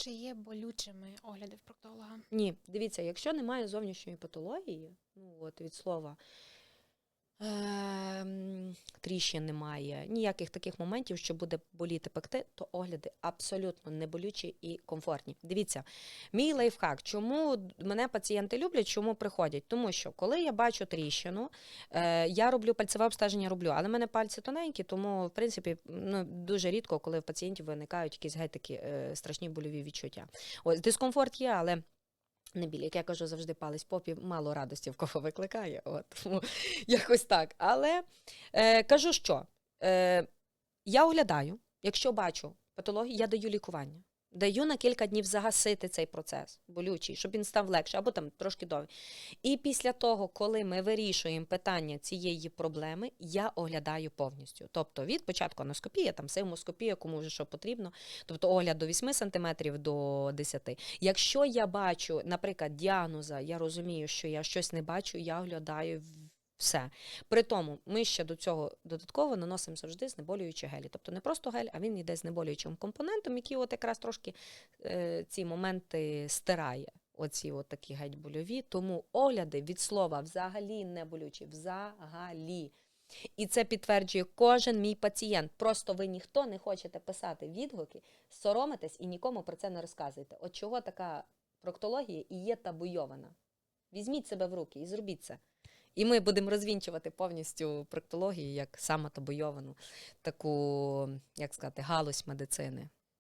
Чи є болючими огляди в проктолога? Ні, дивіться, якщо немає зовнішньої патології, ну от від слова. Ем, Тріщин немає, ніяких таких моментів, що буде боліти пекти, то огляди абсолютно не болючі і комфортні. Дивіться, мій лайфхак, чому мене пацієнти люблять, чому приходять? Тому що коли я бачу тріщину, е, я роблю пальцеве обстеження, роблю, але в мене пальці тоненькі, тому в принципі ну, дуже рідко, коли в пацієнтів виникають якісь геть такі е, страшні больові відчуття. Ось дискомфорт є, але. Не біль, як я кажу, завжди палець попі мало радості в кого викликає. От, якось так. Але е, кажу, що е, я оглядаю, якщо бачу патологію, я даю лікування. Даю на кілька днів загасити цей процес болючий, щоб він став легше, або там трошки довгий. І після того, коли ми вирішуємо питання цієї проблеми, я оглядаю повністю. Тобто від початку аноскопія, там севмоскопія, кому вже що потрібно, тобто огляд до 8 см до 10 Якщо я бачу, наприклад, діагноза, я розумію, що я щось не бачу, я оглядаю все. При тому ми ще до цього додатково наносимо завжди знеболюючі гелі. Тобто не просто гель, а він йде знеболюючим компонентом, який от якраз трошки е, ці моменти стирає. Оці от такі геть больові. Тому огляди від слова взагалі не болючі. Взагалі. І це підтверджує кожен мій пацієнт. Просто ви ніхто не хочете писати відгуки, соромитесь і нікому про це не розказуєте. От чого така проктологія і є табуйована. Візьміть себе в руки і зробіть це. І ми будемо розвінчувати повністю проктологію як саме табуйовану таку, як сказати, галузь медицини.